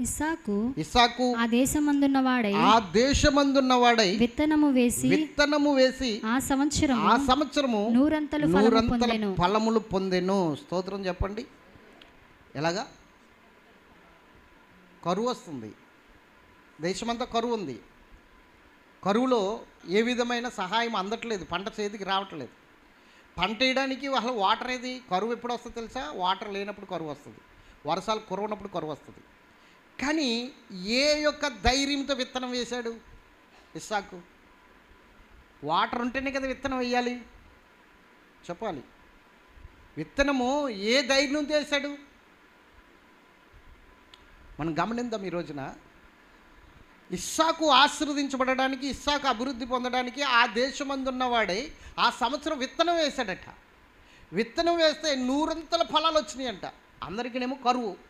ఇస్సాకు ఇస్సాకు ఆ దేశమందున్న వాడై ఆ దేశమందున్న వాడై విత్తనము వేసి విత్తనము వేసి ఆ సంవత్సరం ఆ సంవత్సరము నూరంతలు నూరంతల ఫలములు పొందెను. స్తోత్రం చెప్పండి. ఎలాగా? కరువు వస్తుంది. దేశమంతా కరువు ఉంది. కరువులో ఏ విధమైన సహాయం అందట్లేదు. పంట చేతికి రావట్లేదు. పంట వేయడానికి అసలు వాటర్ ఏది? కరువు ఎప్పుడు వస్తుంది తెలుసా? వాటర్ లేనప్పుడు కరువు వస్తుంది. వర్షాలు కురవనప్పుడు కరువు వస్తుంది. కానీ ఏ యొక్క ధైర్యంతో విత్తనం వేశాడు? ఇస్సాకు. వాటర్ ఉంటేనే కదా విత్తనం వేయాలి. చెప్పాలి. విత్తనము ఏ ధైర్యంతో వేశాడు? మనం గమనిద్దాం ఈ రోజున. ఇస్సాకు ఆశీర్వదించబడడానికి ఇస్సాకు అభివృద్ధి పొందడానికి ఆ దేశమందున్నవాడే ఆ సంవత్సరం విత్తనం వేశాడట. విత్తనం వేస్తే నూరంతల ఫలాలు వచ్చినాయంట. అందరికీనేమో కరువు.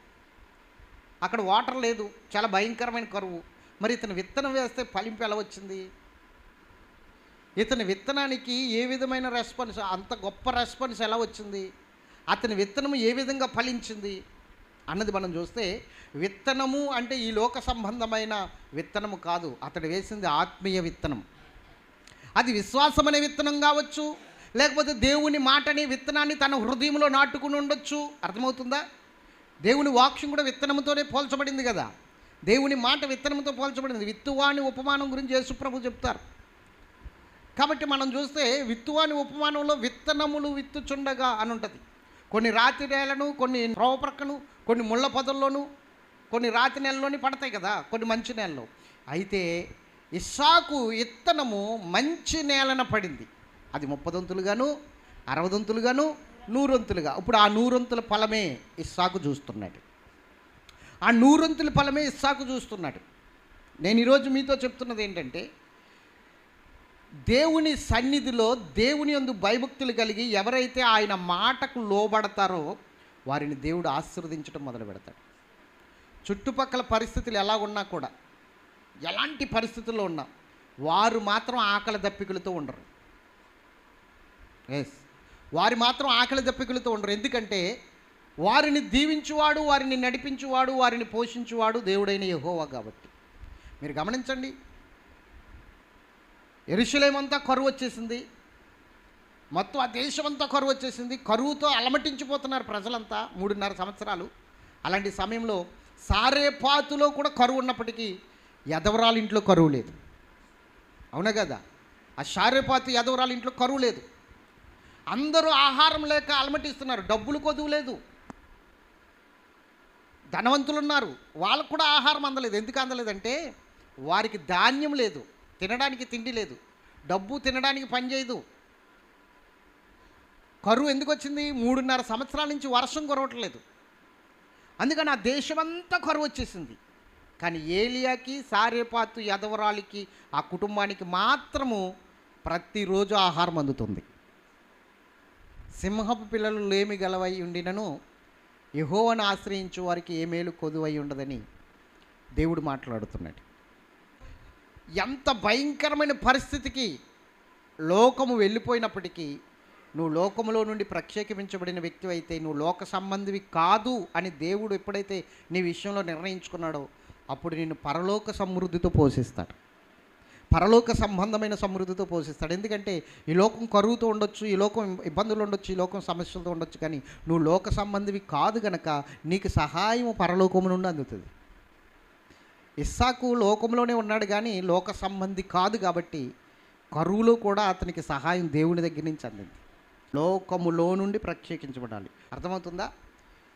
అక్కడ వాటర్ లేదు చాలా భయంకరమైన కరువు. మరి ఇతను విత్తనం వేస్తే ఫలింపు ఎలా వచ్చింది? ఇతని విత్తనానికి ఏ విధమైన రెస్పాన్స్ అంత గొప్ప రెస్పాన్స్ ఎలా వచ్చింది? అతని విత్తనము ఏ విధంగా ఫలించింది? అన్నది మనం చూస్తే విత్తనము అంటే ఈ లోక సంబంధమైన విత్తనము కాదు. అతడు వేసింది ఆత్మీయ విత్తనం. అది విశ్వాసం అనే విత్తనం కావచ్చు లేకపోతే దేవుని మాటని విత్తనాన్ని తన హృదయంలో నాటుకుని ఉండొచ్చు. అర్థమవుతుందా? దేవుని వాక్యం కూడా విత్తనంతోనే పోల్చబడింది కదా. దేవుని మాట విత్తనంతో పోల్చబడింది. విత్తువాణి ఉపమానం గురించి యేసుప్రభు చెప్తారు. కాబట్టి మనం చూస్తే విత్తువాని ఉపమానంలో విత్తనములు విత్తుచుండగా అని ఉంటుంది. కొన్ని రాతి నేలను కొన్ని న్రవప్రక్కను కొన్ని ముళ్ళ పొదల్లోను కొన్ని రాతి నెలలోని పడతాయి కదా కొన్ని మంచి నేలలో. అయితే ఇస్సాకు విత్తనము మంచి నేలన పడింది. అది ముప్పదొంతులుగాను అరవదొంతులుగాను నూరొంతులుగా. ఇప్పుడు ఆ నూరొంతుల ఫలమే ఇస్సాకు చూస్తున్నాడు ఆ నూరొంతుల ఫలమే ఇస్సాకు చూస్తున్నాడు నేను ఈరోజు మీతో చెప్తున్నది ఏంటంటే దేవుని సన్నిధిలో దేవుని యందు భయభక్తులు కలిగి ఎవరైతే ఆయన మాటకు లోబడతారో వారిని దేవుడు ఆశీర్వదించడం మొదలు పెడతాడు. చుట్టుపక్కల పరిస్థితులు ఎలా ఉన్నా కూడా ఎలాంటి పరిస్థితుల్లో ఉన్నా వారు మాత్రం ఆకలి దప్పికలతో ఉండరు. ఎస్ వారి మాత్రం ఆకలి దప్పికలతో ఉండరు. ఎందుకంటే వారిని దీవించువాడు వారిని నడిపించువాడు వారిని పోషించువాడు దేవుడైన యహోవా కాబట్టి. మీరు గమనించండి. ఎరుషలేమంతా కరువు వచ్చేసింది. మొత్తం ఆ దేశమంతా కరువు వచ్చేసింది. కరువుతో అలమటించిపోతున్నారు ప్రజలంతా మూడున్నర సంవత్సరాలు. అలాంటి సమయంలో సారేపాతులో కూడా కరువు ఉన్నప్పటికీ యదవరాల ఇంట్లో కరువు లేదు. అవునా కదా? ఆ సారేపాతు యదవరాల ఇంట్లో కరువు లేదు. అందరూ ఆహారం లేక అలమటిస్తున్నారు. డబ్బులు కొదువు లేదు. ధనవంతులు ఉన్నారు వాళ్ళకు కూడా ఆహారం అందలేదు. ఎందుకు అందలేదంటే వారికి ధాన్యం లేదు. తినడానికి తిండి లేదు. డబ్బు తినడానికి పనిచేయదు కరువు ఎందుకు వచ్చింది? మూడున్నర సంవత్సరాల నుంచి వర్షం కురవట్లేదు. అందుకని ఆ దేశమంతా కరువు వచ్చేసింది. కానీ ఏలియాకి సారేపాతు యదవరాలికి ఆ కుటుంబానికి మాత్రము ప్రతిరోజు ఆహారం అందుతుంది. సింహపు పిల్లలు లేమి గలవై ఉండినను యహోవను ఆశ్రయించు వారికి ఏ మేలు కొదువై ఉండదని దేవుడు మాట్లాడుతున్నాడు. ఎంత భయంకరమైన పరిస్థితికి లోకము వెళ్ళిపోయినప్పటికీ నువ్వు లోకములో నుండి ప్రక్షేపించబడిన వ్యక్తి అయితే నువ్వు లోక సంబంధివి కాదు అని దేవుడు ఎప్పుడైతే నీ విషయంలో నిర్ణయించుకున్నాడో అప్పుడు నిన్ను పరలోక సమృద్ధితో పోషిస్తాడు. పరలోక సంబంధమైన సమృద్ధితో పోషిస్తాడు. ఎందుకంటే ఈ లోకం కరువుతో ఉండొచ్చు ఈ లోకం ఇబ్బందులు ఉండొచ్చు ఈ లోకం సమస్యలతో ఉండొచ్చు కానీ నువ్వు లోక సంబంధివి కాదు గనక నీకు సహాయం పరలోకము నుండి అందుతుంది. ఇస్సాకు లోకంలోనే ఉన్నాడు కానీ లోక సంబంధి కాదు కాబట్టి కరువులో కూడా అతనికి సహాయం దేవుని దగ్గర నుంచి అందింది. లోకములో నుండి ప్రత్యేకించబడాలి. అర్థమవుతుందా?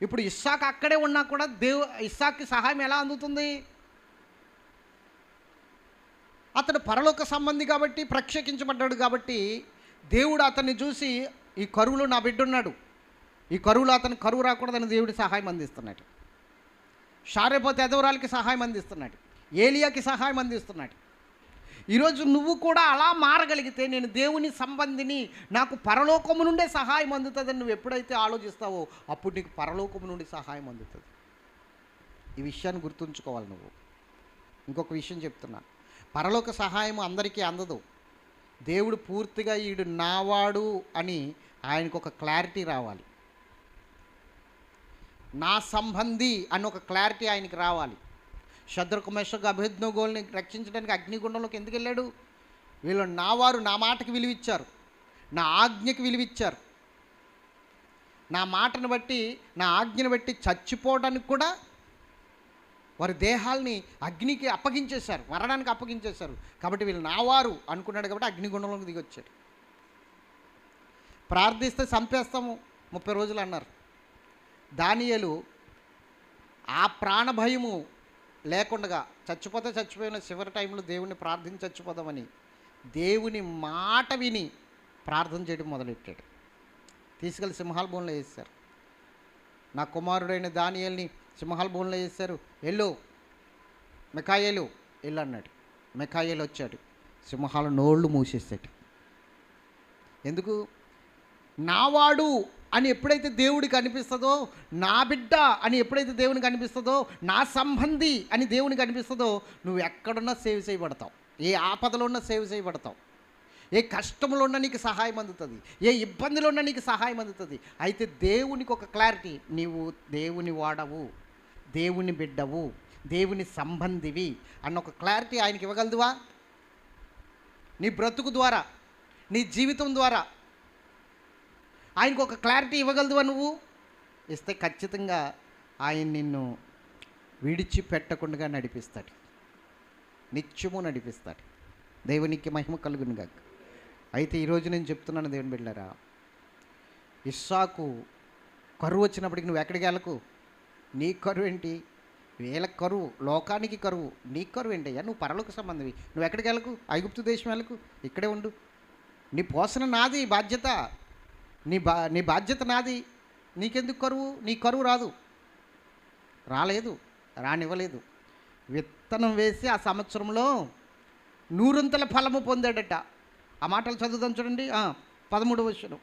ఇప్పుడు ఇస్సాకు అక్కడే ఉన్నా కూడా దేవు ఇస్సాక్కి సహాయం ఎలా అందుతుంది? అతడు పరలోక సంబంధి కాబట్టి ప్రక్షేకించబడ్డాడు కాబట్టి దేవుడు అతన్ని చూసి ఈ కరువులో నా బిడ్డ ఉన్నాడు ఈ కరువులో అతను కరువు రాకూడదని దేవుడి సహాయం అందిస్తున్నాడు. షారేపోతే ఎదవరాలకి సహాయం అందిస్తున్నాడు. ఏలియాకి సహాయం అందిస్తున్నాడు. ఈరోజు నువ్వు కూడా అలా మారగలిగితే నేను దేవుని సంబంధిని నాకు పరలోకము నుండే సహాయం అందుతుందని నువ్వు ఎప్పుడైతే ఆలోచిస్తావో అప్పుడు నీకు పరలోకము నుండి సహాయం అందుతుంది. ఈ విషయాన్ని గుర్తుంచుకోవాలి నువ్వు. ఇంకొక విషయం చెప్తున్నాను పరలోక సహాయం అందరికీ అందదు. దేవుడు పూర్తిగా ఈడు నావాడు అని ఆయనకు ఒక క్లారిటీ రావాలి. నా సంబంధి అని ఒక క్లారిటీ ఆయనకి రావాలి. శత్రుకుమేషకు అభిజ్ఞోగోల్ని రక్షించడానికి అగ్నిగుండంలోకి ఎందుకు వెళ్ళాడు? వీళ్ళు నా వారు నా మాటకి విలువిచ్చారు. నా ఆజ్ఞకి విలువిచ్చారు. నా మాటను బట్టి నా ఆజ్ఞను బట్టి చచ్చిపోవడానికి కూడా వారి దేహాల్ని అగ్నికి అప్పగించేశారు మరణానికి అప్పగించేశారు. కాబట్టి వీళ్ళు నావారు అనుకున్నాడు కాబట్టి అగ్నిగుండంలోకి దిగొచ్చాడు ప్రార్థిస్తే చంపేస్తాము ముప్పై రోజులు అన్నారు. దానియలు ఆ ప్రాణభయము లేకుండా చచ్చిపోతే చచ్చిపోయిన చివరి టైంలో దేవుణ్ణి ప్రార్థించి చచ్చిపోదామని దేవుని మాట విని ప్రార్థన చేయడం మొదలెట్టాడు. తీసుకెళ్ళి సింహాల భూమిలో వేశారు. నా కుమారుడైన దానియల్ని సింహాల భూమిలో చేశారు. వెళ్ళు. మెకాయలు వెళ్ళు అన్నాడు. మెకాయేలు వచ్చాడు. సింహాల నోళ్ళు మూసేసాడు ఎందుకు? నావాడు అని ఎప్పుడైతే దేవుడికి అనిపిస్తుందో నా బిడ్డ అని ఎప్పుడైతే దేవునికి అనిపిస్తుందో నా సంబంధి అని దేవునికి అనిపిస్తుందో నువ్వు ఎక్కడున్నా సేవ్ చేయబడతావు. ఏ ఆపదలో ఉన్నా సేవ్ చేయబడతావు. ఏ కష్టంలో ఉన్నా నీకు సహాయం అందుతుంది. ఏ ఇబ్బందిలో ఉన్నా నీకు సహాయం అందుతుంది. అయితే దేవునికి ఒక క్లారిటీ నీవు దేవుని వాడవు. దేవుని బిడ్డవు దేవుని సంబంధివి అన్న ఒక క్లారిటీ ఆయనకి ఇవ్వగలదువా? నీ బ్రతుకు ద్వారా నీ జీవితం ద్వారా ఆయనకు ఒక క్లారిటీ ఇవ్వగలదువా నువ్వు? ఇస్తే ఖచ్చితంగా ఆయన నిన్ను విడిచిపెట్టకుండా నడిపిస్తాడు. నిత్యము నడిపిస్తాడు. దేవునికి మహిమ కలుగును గాక అయితే ఈరోజు నేను చెప్తున్నాను దేవుని బిడ్డారా ఇస్సాకు కరువు వచ్చినప్పటికి నువ్వు ఎక్కడికి వెళ్ళకు? నీ కరువు ఏంటి? వీళ్ళ కరువు లోకానికి కరువు నీ కరువు ఏంటయ్యా? నువ్వు పరలోక సంబంధివి. నువ్వు ఎక్కడికి వెళ్ళకు? ఐగుప్తు దేశం వెళ్ళకు? ఇక్కడే ఉండు. నీ పోషణ నాది బాధ్యత. నీ బా నీ బాధ్యత నాది. నీకెందుకు కరువు? నీ కరువు రాదు. రాలేదు రానివ్వలేదు. విత్తనం వేసి ఆ సంవత్సరంలో నూరంతల ఫలము పొందాడట. ఆ మాటలు చదువుదాం చూడండి. పదమూడవ పదమూడు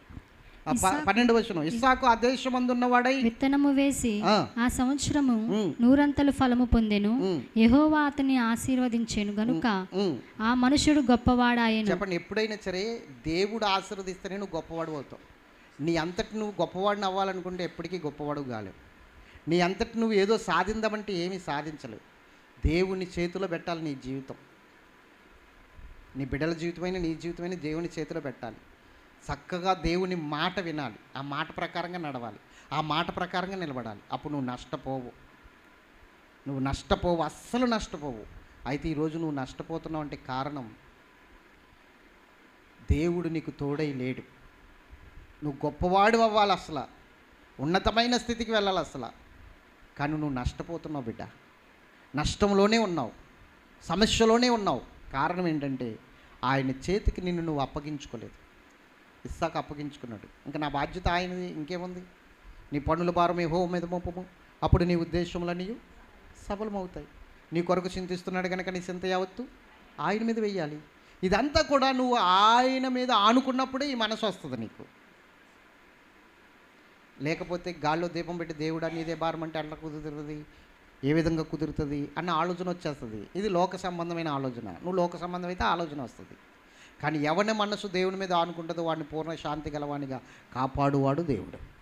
పన్నెండు వచ్చును ఇస్సాకు ఆ దేశమందున్నవాడై విత్తనము వేసి ఆ. సంవత్సరము. నూరంతలు ఫలము పొందెను. యెహోవా అతన్ని ఆశీర్వదించెను గనుక. ఆ మనుషుడు గొప్పవాడాయను. చెప్పండి ఎప్పుడైనా సరే దేవుడు ఆశీర్వదిస్తేనే నువ్వు గొప్పవాడు అవుతావు. నీ అంతటి నువ్వు గొప్పవాడిని అవ్వాలనుకుంటే ఎప్పటికీ గొప్పవాడు కాలేవు. నీ అంతటి నువ్వు ఏదో సాధిందామంటే ఏమీ సాధించలేవు. దేవుని చేతిలో పెట్టాలి నీ జీవితం. నీ బిడ్డల జీవితమైన నీ జీవితమైన దేవుని చేతిలో పెట్టాలి. చక్కగా దేవుని మాట వినాలి. ఆ మాట ప్రకారంగా నడవాలి. ఆ మాట ప్రకారంగా నిలబడాలి. అప్పుడు నువ్వు నష్టపోవు. నువ్వు నష్టపోవు. అస్సలు నష్టపోవు. అయితే ఈరోజు నువ్వు నష్టపోతున్నావు అంటే కారణం దేవుడు నీకు తోడై లేడు. నువ్వు గొప్పవాడు అవ్వాలి అసలు. ఉన్నతమైన స్థితికి వెళ్ళాలి అసలు. కానీ నువ్వు నష్టపోతున్నావు బిడ్డ. నష్టంలోనే ఉన్నావు. సమస్యలోనే ఉన్నావు. కారణం ఏంటంటే ఆయన చేతికి నిన్ను నువ్వు అప్పగించుకోలేదు. ఇస్సాకు అప్పగించుకున్నాడు. ఇంకా నా బాధ్యత ఆయనది ఇంకేముంది? నీ పనుల భారం ఏ హో మీద మోపము. అప్పుడు నీ ఉద్దేశంలో నీవు సఫలమవుతాయి నీ కొరకు చింతిస్తున్నాడు కనుక నీ చింత యావత్తు ఆయన మీద వెయ్యాలి. ఇదంతా కూడా నువ్వు ఆయన మీద ఆనుకున్నప్పుడే ఈ మనసు వస్తుంది నీకు. లేకపోతే గాల్లో దీపం పెట్టి దేవుడా నీదే భారం అంటే అట్లా కుదురుతుంది? ఏ విధంగా కుదురుతుంది? అన్న ఆలోచన వచ్చేస్తుంది. ఇది లోక సంబంధమైన ఆలోచన. నువ్వు లోక సంబంధం అయితే ఆలోచన వస్తుంది. కానీ ఎవరి మనసు దేవుని మీద ఆనుకుంటుందో వాడిని పూర్ణ శాంతి గలవానిగా కాపాడువాడు దేవుడు.